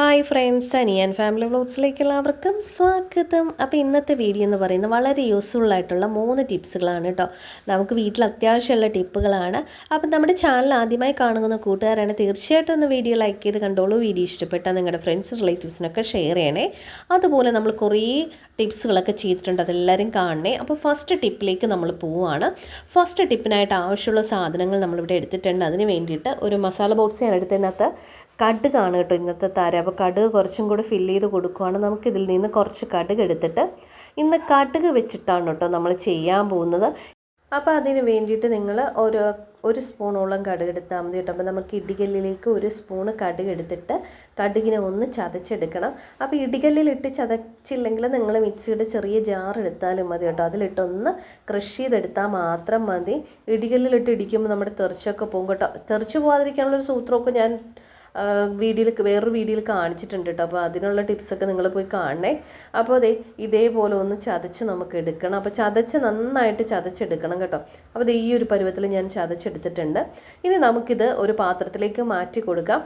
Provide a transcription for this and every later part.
Hi friends അനിയൻ family വ്ലോഗ്സിലേക്ക് എല്ലാവർക്കും സ്വാഗതം. അപ്പോൾ ഇന്നത്തെ വീഡിയോ എന്ന് പറയുന്നത് വളരെ യൂസ്ഫുൾ ആയിട്ടുള്ള മൂന്ന് ടിപ്സുകളാണ് കേട്ടോ. നമുക്ക് വീട്ടിൽ അത്യാവശ്യമുള്ള ടിപ്പുകളാണ് അപ്പം നമ്മുടെ ചാനൽ ആദ്യമായി കാണുന്ന കൂട്ടുകാരാണ് തീർച്ചയായിട്ടും ഒന്ന് വീഡിയോ ലൈക്ക് ചെയ്ത് കണ്ടോളൂ. വീഡിയോ ഇഷ്ടപ്പെട്ടാൽ നിങ്ങളുടെ ഫ്രണ്ട്സ് റിലേറ്റീവ്സിനൊക്കെ ഷെയർ ചെയ്യണേ. അതുപോലെ നമ്മൾ കുറേ ടിപ്സുകളൊക്കെ ചെയ്തിട്ടുണ്ട്. അതെല്ലാവരും കാണണേ. അപ്പോൾ ഫസ്റ്റ് ടിപ്പിലേക്ക് നമ്മൾ പോവുകയാണ് ഫസ്റ്റ് ടിപ്പിനായിട്ട് ആവശ്യമുള്ള സാധനങ്ങൾ നമ്മളിവിടെ എടുത്തിട്ടുണ്ട്. അതിന് വേണ്ടിയിട്ട് ഒരു മസാല ബോക്സ് ഞാൻ എടുത്തതിനകത്ത് കടുകാണ് കേട്ടോ ഇന്നത്തെ താരം. അപ്പോൾ കടുക് കുറച്ചും കൂടെ ഫില്ല് ചെയ്ത് കൊടുക്കുവാണ്. നമുക്കിതിൽ നിന്ന് കുറച്ച് കടുക് എടുത്തിട്ട് ഇന്ന് കടുക് വെച്ചിട്ടാണ് കേട്ടോ നമ്മൾ ചെയ്യാൻ പോകുന്നത്. അപ്പോൾ അതിന് വേണ്ടിയിട്ട് നിങ്ങൾ ഒരു ഒരു സ്പൂണോളം കടുക് എടുത്താൽ മതി കേട്ടോ. അപ്പോൾ നമുക്ക് ഇടികല്ലിലേക്ക് ഒരു സ്പൂണ് കടുക് എടുത്തിട്ട് കടുകിനെ ഒന്ന് ചതച്ചെടുക്കണം. അപ്പോൾ ഇടികല്ലിലിട്ട് ചതച്ചില്ലെങ്കിൽ നിങ്ങൾ മിക്സിയുടെ ചെറിയ ജാർ എടുത്താലും മതി കേട്ടോ. അതിലിട്ടൊന്ന് ക്രഷ് ചെയ്തെടുത്താൽ മാത്രം മതി. ഇടികല്ലിലിട്ട് ഇടിക്കുമ്പോൾ നമ്മുടെ തെറിച്ചൊക്കെ പോകും കേട്ടോ. തെറിച്ച് പോകാതിരിക്കാനുള്ളൊരു സൂത്രമൊക്കെ ഞാൻ വീഡിയോയിൽ വേറൊരു വീഡിയോയിൽ കാണിച്ചിട്ടുണ്ട് കേട്ടോ. അപ്പോൾ അതിനുള്ള ടിപ്സൊക്കെ നിങ്ങൾ പോയി കാണണേ. അപ്പോൾ അതെ ഇതേപോലെ ഒന്ന് ചതച്ച് നമുക്ക് എടുക്കണം. അപ്പോൾ ചതച്ച് നന്നായിട്ട് ചതച്ചെടുക്കണം കേട്ടോ. അപ്പോൾ ഇത് ഈ ഒരു പരുവത്തിൽ ഞാൻ ചതച്ചെടുത്തിട്ടുണ്ട്. ഇനി നമുക്കിത് ഒരു പാത്രത്തിലേക്ക് മാറ്റി കൊടുക്കാം.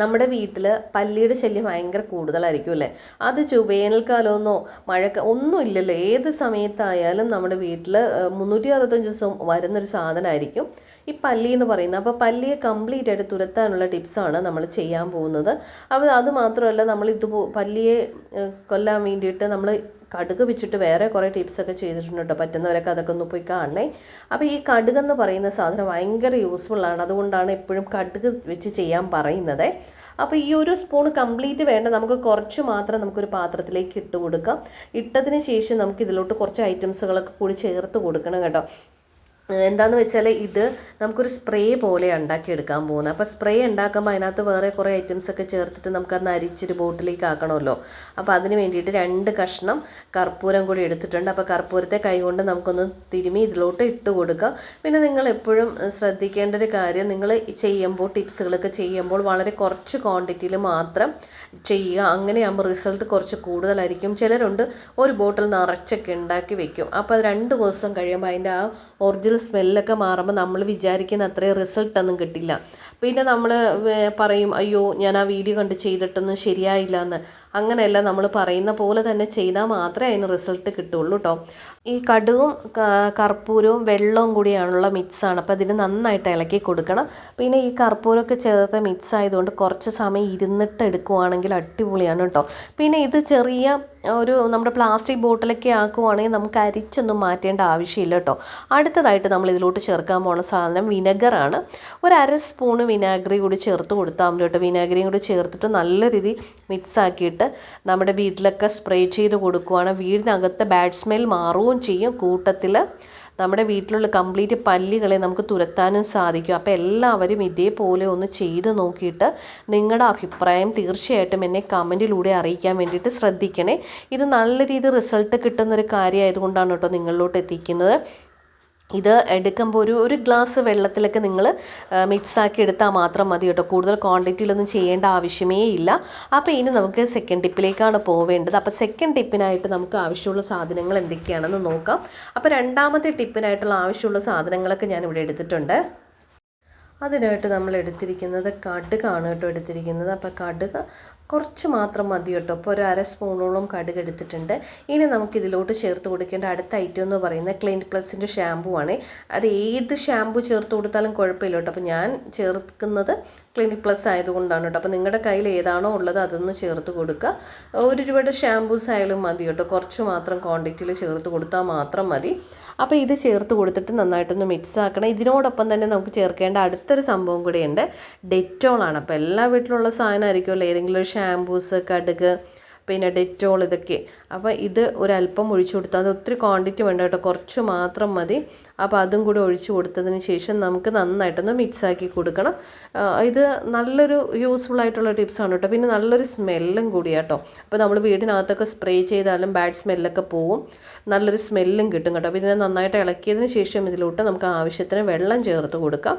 നമ്മുടെ വീട്ടിൽ പല്ലിയുടെ ശല്യം ഭയങ്കര കൂടുതലായിരിക്കും അല്ലേ? അത് വേനൽക്കാലമൊന്നോ മഴക്ക ഒന്നും ഇല്ലല്ലോ. ഏത് സമയത്തായാലും നമ്മുടെ വീട്ടിൽ മുന്നൂറ്റി അറുപത്തഞ്ച് ദിവസം വരുന്നൊരു സാധനമായിരിക്കും. ഈ പല്ലി എന്ന് പറയുന്നത്. അപ്പോൾ പല്ലിയെ കംപ്ലീറ്റ് ആയിട്ട് തുരത്താനുള്ള ടിപ്സാണ് നമ്മൾ ചെയ്യാൻ പോകുന്നത്. അപ്പോൾ അത് മാത്രമല്ല നമ്മൾ ഇതുപോ പല്ലിയെ കൊല്ലാൻ വേണ്ടിയിട്ട് നമ്മൾ കടുക് വെച്ചിട്ട് വേറെ കുറേ ടിപ്സൊക്കെ ചെയ്തിട്ടുണ്ട് പറ്റുന്നവരൊക്കെ അതൊക്കെ ഒന്ന് പോയി കാണണേ. അപ്പോൾ ഈ കടുക് എന്ന് പറയുന്ന സാധനം ഭയങ്കര യൂസ്ഫുള്ളാണ് അതുകൊണ്ടാണ് എപ്പോഴും കടുക് വെച്ച് ചെയ്യാൻ പറയുന്നത്. അപ്പോൾ ഈ ഒരു സ്പൂൺ കംപ്ലീറ്റ് വേണ്ട. നമുക്ക് കുറച്ച് മാത്രം നമുക്കൊരു പാത്രത്തിലേക്ക് ഇട്ട് കൊടുക്കാം. ഇട്ടതിന് ശേഷം നമുക്ക് ഇതിലോട്ട് കുറച്ച് ഐറ്റംസുകളൊക്കെ കൂടി ചേർത്ത് കൊടുക്കണം കേട്ടോ. എന്താണെന്ന് വെച്ചാൽ ഇത് നമുക്കൊരു സ്പ്രേ പോലെ ഉണ്ടാക്കിയെടുക്കാൻ പോകുന്നത് അപ്പോൾ സ്പ്രേ ഉണ്ടാക്കുമ്പോൾ അതിനകത്ത് വേറെ കുറേ ഐറ്റംസ് ഒക്കെ ചേർത്തിട്ട് നമുക്കത് അരിച്ചൊരു ബോട്ടിലേക്ക് ആക്കണമല്ലോ. അപ്പോൾ അതിന് വേണ്ടിയിട്ട് രണ്ട് കഷ്ണം കർപ്പൂരം കൂടി എടുത്തിട്ടുണ്ട്. അപ്പോൾ കർപ്പൂരത്തെ കൈകൊണ്ട് നമുക്കൊന്ന് തിരുമി ഇതിലോട്ട് ഇട്ട് കൊടുക്കുക പിന്നെ നിങ്ങൾ എപ്പോഴും ശ്രദ്ധിക്കേണ്ട ഒരു കാര്യം നിങ്ങൾ ചെയ്യുമ്പോൾ ടിപ്സുകളൊക്കെ ചെയ്യുമ്പോൾ വളരെ കുറച്ച് ക്വാണ്ടിറ്റിയിൽ മാത്രം ചെയ്യുക. അങ്ങനെയാകുമ്പോൾ റിസൾട്ട് കുറച്ച് കൂടുതലായിരിക്കും. ചിലരുണ്ട് ഒരു ബോട്ടിൽ നിറച്ചൊക്കെ ഉണ്ടാക്കി വെക്കും. അപ്പോൾ അത് രണ്ട് ദിവസം കഴിയുമ്പോൾ അതിന്റെ ആ ഒറിജിനൽ സ്മെല്ലൊക്കെ മാറുമ്പോൾ നമ്മൾ വിചാരിക്കുന്ന അത്രയും റിസൾട്ടൊന്നും കിട്ടില്ല. പിന്നെ നമ്മൾ പറയും അയ്യോ ഞാൻ ആ വീഡിയോ കണ്ട് ചെയ്തിട്ടൊന്നും ശരിയായില്ല എന്ന് അങ്ങനെയല്ല നമ്മൾ പറയുന്ന പോലെ തന്നെ ചെയ്താൽ മാത്രമേ അതിന് റിസൾട്ട് കിട്ടുള്ളൂ കേട്ടോ ഈ കടുകും കർപ്പൂരവും വെള്ളവും കൂടിയാണുള്ള മിക്സാണ് അപ്പോൾ അതിന് നന്നായിട്ട് ഇളക്കി കൊടുക്കണം. പിന്നെ ഈ കർപ്പൂരമൊക്കെ ചേർത്ത മിക്സ് ആയതുകൊണ്ട് കുറച്ച് സമയം ഇരുന്നിട്ട് എടുക്കുവാണെങ്കിൽ അടിപൊളിയാണ് കേട്ടോ പിന്നെ ഇത് ചെറിയ ഒരു നമ്മുടെ പ്ലാസ്റ്റിക് ബോട്ടിലൊക്കെ ആക്കുവാണെങ്കിൽ നമുക്ക് അരിച്ചൊന്നും മാറ്റേണ്ട ആവശ്യമില്ല കേട്ടോ അടുത്തതായിട്ട് നമ്മൾ ഇതിലോട്ട് ചേർക്കാൻ പോണ സാധനം വിനെഗറാണ്. ഒരു അര സ്പൂണ് വിനാഗിരി കൂടി ചേർത്ത് കൊടുത്താൽ മതി കേട്ടോ. വിനാഗിരിയും കൂടി ചേർത്തിട്ട് നല്ല രീതി മിക്സ് ആക്കിയിട്ട് നമ്മുടെ വീട്ടിലൊക്കെ സ്പ്രേ ചെയ്ത് കൊടുക്കുവാണ്. വീടിനകത്തെ ബാഡ് സ്മെൽ മാറുകയും ചെയ്യും. കൂട്ടത്തിൽ നമ്മുടെ വീട്ടിലുള്ള കംപ്ലീറ്റ് പല്ലികളെ നമുക്ക് തുരത്താനും സാധിക്കും. അപ്പോൾ എല്ലാവരും ഇതേപോലെ ഒന്ന് ചെയ്ത് നോക്കിയിട്ട് നിങ്ങളുടെ അഭിപ്രായം തീർച്ചയായിട്ടും എന്നെ കമന്റിലൂടെ അറിയിക്കാൻ വേണ്ടിയിട്ട് ശ്രദ്ധിക്കണേ. ഇത് നല്ല രീതിയിൽ റിസൾട്ട് കിട്ടുന്നൊരു കാര്യമായതുകൊണ്ടാണ് കേട്ടോ നിങ്ങളിലോട്ട് എത്തിക്കുന്നത്. ഇത് എടുക്കുമ്പോൾ ഒരു ഒരു ഗ്ലാസ് വെള്ളത്തിലൊക്കെ നിങ്ങൾ മിക്സാക്കി എടുത്താൽ മാത്രം മതി കേട്ടോ. കൂടുതൽ ക്വാണ്ടിറ്റിയിലൊന്നും ചെയ്യേണ്ട ആവശ്യമേ ഇല്ല. അപ്പോൾ ഇനി നമുക്ക് സെക്കൻഡ് ടിപ്പിലേക്കാണ് പോവേണ്ടത്. അപ്പോൾ സെക്കൻഡ് ടിപ്പിനായിട്ട് നമുക്ക് ആവശ്യമുള്ള സാധനങ്ങൾ എന്തൊക്കെയാണെന്ന് നോക്കാം. അപ്പോൾ രണ്ടാമത്തെ ടിപ്പിനായിട്ടുള്ള ആവശ്യമുള്ള സാധനങ്ങളൊക്കെ ഞാൻ ഇവിടെ എടുത്തിട്ടുണ്ട്. അതിനായിട്ട് നമ്മൾ എടുത്തിരിക്കുന്നത് കടുകാണ് കേട്ടോ എടുത്തിരിക്കുന്നത്. അപ്പോൾ കടുക് കുറച്ച് മാത്രം മതി കേട്ടോ. ഇപ്പോൾ ഒരു അര സ്പൂണോളം കടുക് എടുത്തിട്ടുണ്ട്. ഇനി നമുക്ക് ഇതിലോട്ട് ചേർത്ത് കൊടുക്കേണ്ട അടുത്ത ഐറ്റം എന്ന് പറയുന്നത് ക്ലീൻ പ്ലസിന്റെ ഷാമ്പു ആണ്. അത് ഏത് ഷാമ്പു ചേർത്ത് കൊടുത്താലും കുഴപ്പമില്ല കേട്ടോ. അപ്പോൾ ഞാൻ ചേർക്കുന്നത് ക്ലിനിക് പ്ലസ് ആയതുകൊണ്ടാണ് കേട്ടോ. അപ്പോൾ നിങ്ങളുടെ കയ്യിൽ ഏതാണോ ഉള്ളത് അതൊന്ന് ചേർത്ത് കൊടുക്കുക. ഒരു രൂപയുടെ ഷാമ്പൂസ് ആയാലും മതി കേട്ടോ. കുറച്ച് മാത്രം ക്വാണ്ടിറ്റിയിൽ ചേർത്ത് കൊടുത്താൽ മാത്രം മതി. അപ്പോൾ ഇത് ചേർത്ത് കൊടുത്തിട്ട് നന്നായിട്ടൊന്ന് മിക്സ് ആക്കണം. ഇതിനോടൊപ്പം തന്നെ നമുക്ക് ചേർക്കേണ്ട അടുത്തൊരു സംഭവം കൂടിയുണ്ട്. ഡെറ്റോളാണ് അപ്പോൾ എല്ലാ വീട്ടിലുള്ള സാധനമായിരിക്കുമല്ലോ. ഏതെങ്കിലും ഒരു ഷാമ്പൂസ് കടുക് പിന്നെ ഡെറ്റോൾ ഇതൊക്കെ. അപ്പോൾ ഇത് ഒരല്പം ഒഴിച്ചു കൊടുത്താൽ അത് ഒത്തിരി ക്വാണ്ടിറ്റി വേണ്ട കേട്ടോ. കുറച്ച് മാത്രം മതി. അപ്പോൾ അതും കൂടി ഒഴിച്ചു കൊടുത്തതിന് ശേഷം നമുക്ക് നന്നായിട്ടൊന്ന് മിക്സാക്കി കൊടുക്കണം. ഇത് നല്ലൊരു യൂസ്ഫുൾ ആയിട്ടുള്ള ടിപ്സാണ് കേട്ടോ. പിന്നെ നല്ലൊരു സ്മെല്ലും കൂടിയാട്ടോ അപ്പോൾ നമ്മൾ വീടിനകത്തൊക്കെ സ്പ്രേ ചെയ്താലും ബാഡ് സ്മെല്ലൊക്കെ പോവും. നല്ലൊരു സ്മെല്ലും കിട്ടും കേട്ടോ. അപ്പോൾ ഇതിനെ നന്നായിട്ട് ഇളക്കിയതിന് ശേഷം ഇതിലോട്ട് നമുക്ക് ആവശ്യത്തിന് വെള്ളം ചേർത്ത് കൊടുക്കാം.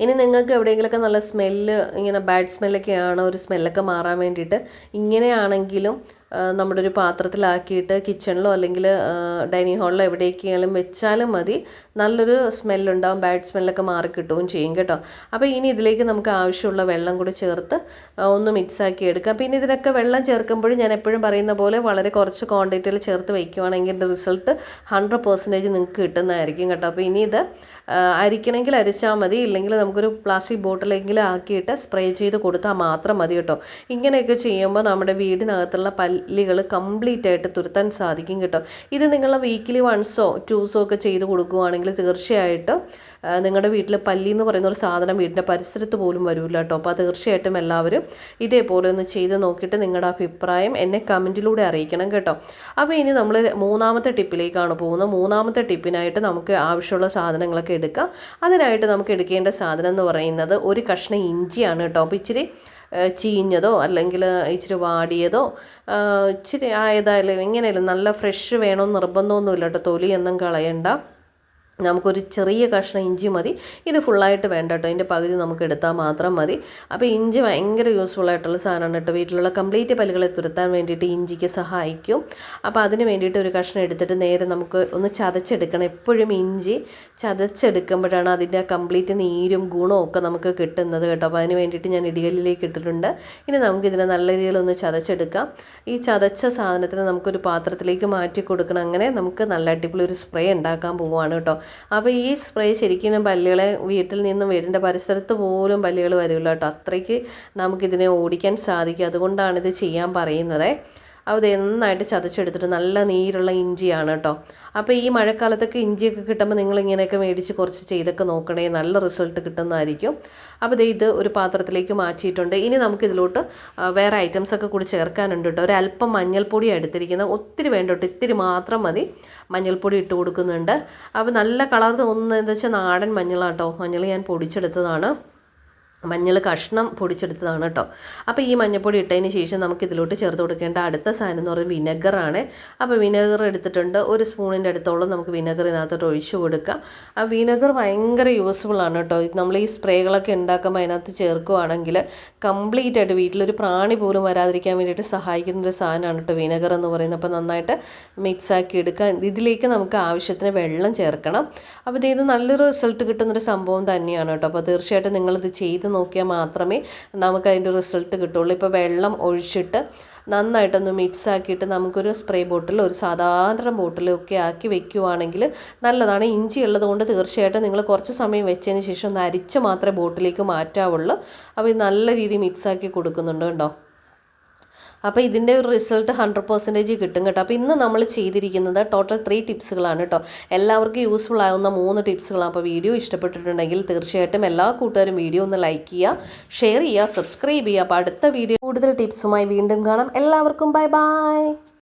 ഇനി നിങ്ങൾക്ക് എവിടെയെങ്കിലുമൊക്കെ നല്ല സ്മെല്ല് ഇങ്ങനെ ബാഡ് സ്മെല്ലൊക്കെയാണ് ഒരു സ്മെല്ലൊക്കെ മാറാൻ വേണ്ടിയിട്ട് ഇങ്ങനെയാണെങ്കിലും നമ്മുടെ ഒരു പാത്രത്തിലാക്കിയിട്ട് കിച്ചണിലോ അല്ലെങ്കിൽ ഡൈനിങ് ഹാളിലോ എവിടേക്കെങ്കിലും വെച്ചാലും മതി. നല്ലൊരു സ്മെല്ലുണ്ടാവും ബാഡ് സ്മെല്ലൊക്കെ മാറി കിട്ടുകയും ചെയ്യും കേട്ടോ. അപ്പോൾ ഇനി ഇതിലേക്ക് നമുക്ക് ആവശ്യമുള്ള വെള്ളം കൂടി ചേർത്ത് ഒന്ന് മിക്സാക്കി എടുക്കാം. പിന്നെ ഇതിനൊക്കെ വെള്ളം ചേർക്കുമ്പോഴും ഞാൻ എപ്പോഴും പറയുന്ന പോലെ വളരെ കുറച്ച് ക്വാണ്ടിറ്റിയിൽ ചേർത്ത് വയ്ക്കുവാണെങ്കിൽ റിസൾട്ട് ഹൺഡ്രഡ് പെർസെന്റേജ് നിങ്ങൾക്ക് കിട്ടുന്നതായിരിക്കും കേട്ടോ. അപ്പോൾ ഇനി ഇത് അരിക്കണമെങ്കിൽ അരിച്ചാൽ മതി. ഇല്ലെങ്കിൽ നമുക്കൊരു പ്ലാസ്റ്റിക് ബോട്ടിലെങ്കിലും ആക്കിയിട്ട് സ്പ്രേ ചെയ്ത് കൊടുത്താൽ മാത്രം മതി കേട്ടോ. ഇങ്ങനെയൊക്കെ ചെയ്യുമ്പോൾ നമ്മുടെ വീടിനകത്തുള്ള പല്ലികൾ കംപ്ലീറ്റ് ആയിട്ട് തുരുത്താൻ സാധിക്കും കേട്ടോ. ഇത് നിങ്ങൾ വീക്കിലി വൺസോ ടൂസോ ഒക്കെ ചെയ്ത് കൊടുക്കുകയാണെങ്കിൽ തീർച്ചയായിട്ടും നിങ്ങളുടെ വീട്ടിൽ പല്ലി എന്ന് പറയുന്ന ഒരു സാധനം വീടിന്റെ പരിസരത്ത് പോലും വരില്ല കേട്ടോ. അപ്പോൾ തീർച്ചയായിട്ടും എല്ലാവരും ഇതേപോലെ ഒന്ന് ചെയ്ത് നോക്കിയിട്ട് നിങ്ങളുടെ അഭിപ്രായം എന്നെ കമന്റിലൂടെ അറിയിക്കണം കേട്ടോ. അപ്പോൾ ഇനി നമ്മൾ മൂന്നാമത്തെ ടിപ്പിലേക്കാണ് പോകുന്നത്. മൂന്നാമത്തെ ടിപ്പിനായിട്ട് നമുക്ക് ആവശ്യമുള്ള സാധനങ്ങളൊക്കെ എടുക്കാം. അതിനായിട്ട് നമുക്ക് എടുക്കേണ്ട സാധനം എന്ന് പറയുന്നത് ഒരു കഷ്ണം ഇഞ്ചിയാണ് കേട്ടോ. അപ്പോൾ ഇച്ചിരി ചീഞ്ഞതോ അല്ലെങ്കിൽ ഇച്ചിരി വാടിയതോ ഇച്ചിരി ആയതായാലും എങ്ങനെയായാലും നല്ല ഫ്രഷ് വേണമെന്ന് നിർബന്ധമൊന്നുമില്ല കേട്ടോ. തൊലിയൊന്നും കളയണ്ട. നമുക്കൊരു ചെറിയ കഷ്ണം ഇഞ്ചി മതി. ഇത് ഫുള്ളായിട്ട് വേണ്ട കേട്ടോ ഇതിന്റെ പകുതി നമുക്ക് എടുത്താൽ മാത്രം മതി. അപ്പോൾ ഇഞ്ചി ഭയങ്കര യൂസ്ഫുൾ ആയിട്ടുള്ള സാധനമാണ് കേട്ടോ. വീട്ടിലുള്ള കംപ്ലീറ്റ് പല്ലുകളെ തുരത്താൻ വേണ്ടിയിട്ട് ഇഞ്ചിക്ക് സഹായിക്കും. അപ്പോൾ അതിന് വേണ്ടിയിട്ട് ഒരു കഷ്ണം എടുത്തിട്ട് നേരെ നമുക്ക് ഒന്ന് ചതച്ചെടുക്കണം. എപ്പോഴും ഇഞ്ചി ചതച്ചെടുക്കുമ്പോഴാണ് അതിന്റെ കംപ്ലീറ്റ് നീരും ഗുണവും ഒക്കെ നമുക്ക് കിട്ടുന്നത് കേട്ടോ. അപ്പോൾ അതിന് വേണ്ടിയിട്ട് ഞാൻ ഇടികല്ലിലേക്ക് ഇട്ടിട്ടുണ്ട്. ഇനി നമുക്കിതിനെ നല്ല രീതിയിൽ ഒന്ന് ചതച്ചെടുക്കാം. ഈ ചതച്ച സാധനത്തിന് നമുക്കൊരു പാത്രത്തിലേക്ക് മാറ്റി കൊടുക്കണം. അങ്ങനെ നമുക്ക് നല്ല അടിപൊളി ഒരു സ്പ്രേ ഉണ്ടാക്കാൻ പോവുകയാണ് കേട്ടോ. അപ്പോൾ ഈ സ്പ്രേ ശരിക്കും പല്ലുകളെ വീട്ടിൽ നിന്നും വീടിന്റെ പരിസരത്ത് പോലും പല്ലുകൾ വരില്ല കേട്ടോ. അത്രയ്ക്ക് നമുക്കിതിനെ ഓടിക്കാൻ സാധിക്കും. അതുകൊണ്ടാണിത് ചെയ്യാൻ പറയുന്നത്. ഇത് നന്നായിട്ട് ചതച്ചെടുത്തിട്ട് നല്ല നീരുള്ള ഇഞ്ചിയാണ് കേട്ടോ അപ്പോൾ ഈ മഴക്കാലത്തൊക്കെ ഇഞ്ചിയൊക്കെ കിട്ടുമ്പോൾ നിങ്ങൾ ഇങ്ങനെയൊക്കെ മേടിച്ച് കുറച്ച് ചെയ്തൊക്കെ നോക്കണേ നല്ല റിസൾട്ട് കിട്ടുന്നതായിരിക്കും. അപ്പോൾ ദേ ഇത് ഒരു പാത്രത്തിലേക്ക് മാറ്റിയിട്ടുണ്ട്. ഇനി നമുക്കിതിലോട്ട് വേറെ ഐറ്റംസ് ഒക്കെ കൂടി ചേർക്കാനുണ്ട് കേട്ടോ ഒരല്പം മഞ്ഞൾപ്പൊടി എടുത്തിരിക്കുന്നത് ഒത്തിരി വേണ്ട കേട്ടോ ഇത്തിരി മാത്രം മതി. മഞ്ഞൾപ്പൊടി ഇട്ട് കൊടുക്കുന്നുണ്ട്. അപ്പോൾ നല്ല കളർ തോന്നുന്നത് എന്താ വെച്ചാൽ നാടൻ മഞ്ഞളാട്ടോ മഞ്ഞൾ ഞാൻ പൊടിച്ചെടുത്തതാണ്. മഞ്ഞൾ കഷ്ണം പൊടിച്ചെടുത്തതാണ് കേട്ടോ. അപ്പോൾ ഈ മഞ്ഞൾപ്പൊടി ഇട്ടതിന് ശേഷം നമുക്ക് ഇതിലോട്ട് ചേർത്ത് കൊടുക്കേണ്ട അടുത്ത സാധനം എന്ന് പറയുന്നത് വിനെഗറാണ്. അപ്പോൾ വിനെഗർ എടുത്തിട്ടുണ്ട്. ഒരു സ്പൂണിന്റെ അടുത്തോളം നമുക്ക് വിനെഗർ ഇതിനകത്തോട്ട് ഒഴിച്ചു കൊടുക്കാം. ആ വിനെഗർ ഭയങ്കര യൂസ്ഫുൾ ആണ് കേട്ടോ. നമ്മൾ ഈ സ്പ്രേകളൊക്കെ ഉണ്ടാക്കുമ്പോൾ അതിനകത്ത് ചേർക്കുകയാണെങ്കിൽ കംപ്ലീറ്റ് ആയിട്ട് വീട്ടിലൊരു പ്രാണി പോലും വരാതിരിക്കാൻ വേണ്ടിയിട്ട് സഹായിക്കുന്ന ഒരു സാധനമാണ് കേട്ടോ വിനെഗർ എന്ന് പറയുന്നത്. അപ്പോൾ നന്നായിട്ട് മിക്സ് ആക്കി എടുക്കുക. ഇതിലേക്ക് നമുക്ക് ആവശ്യത്തിന് വെള്ളം ചേർക്കണം. അപ്പോൾ ഇത് നല്ലൊരു റിസൾട്ട് കിട്ടുന്നൊരു സംഭവം തന്നെയാണ് കേട്ടോ. അപ്പോൾ തീർച്ചയായിട്ടും നിങ്ങളിത് ചെയ്ത് നോക്കിയാൽ മാത്രമേ നമുക്ക് അതിന്റെ റിസൾട്ട് കിട്ടുള്ളൂ. ഇപ്പോൾ വെള്ളം ഒഴിച്ചിട്ട് നന്നായിട്ടൊന്ന് മിക്സ് ആക്കിയിട്ട് നമുക്കൊരു സ്പ്രേ ബോട്ടിൽ ഒരു സാധാരണ ബോട്ടിലൊക്കെ ആക്കി വെക്കുവാണെങ്കിൽ നല്ലതാണ്. ഇഞ്ചി ഉള്ളത് കൊണ്ട് തീർച്ചയായിട്ടും നിങ്ങൾ കുറച്ച് സമയം വെച്ചതിന് ശേഷം ഒന്ന് അരിച്ച് മാത്രമേ ബോട്ടിലേക്ക് മാറ്റാവുള്ളൂ. അപ്പോൾ ഇത് നല്ല രീതിയിൽ മിക്സ് ആക്കി കൊടുക്കുന്നുണ്ട് കേട്ടോ. അപ്പോൾ ഇതിന്റെ ഒരു റിസൾട്ട് ഹൺഡ്രഡ് പെർസെന്റേജ് കിട്ടും കേട്ടോ. അപ്പോൾ ഇന്ന് നമ്മൾ ചെയ്തിരിക്കുന്നത് ടോട്ടൽ ത്രീ ടിപ്സുകളാണ് കേട്ടോ എല്ലാവർക്കും യൂസ്ഫുൾ ആവുന്ന മൂന്ന് ടിപ്സുകളാണ് അപ്പോൾ വീഡിയോ ഇഷ്ടപ്പെട്ടിട്ടുണ്ടെങ്കിൽ തീർച്ചയായിട്ടും എല്ലാ കൂട്ടുകാരും വീഡിയോ ഒന്ന് ലൈക്ക് ചെയ്യുക ഷെയർ ചെയ്യുക സബ്സ്ക്രൈബ് ചെയ്യുക. അപ്പോൾ അടുത്ത വീഡിയോ കൂടുതൽ ടിപ്സുമായി വീണ്ടും കാണാം. എല്ലാവർക്കും ബൈ ബൈ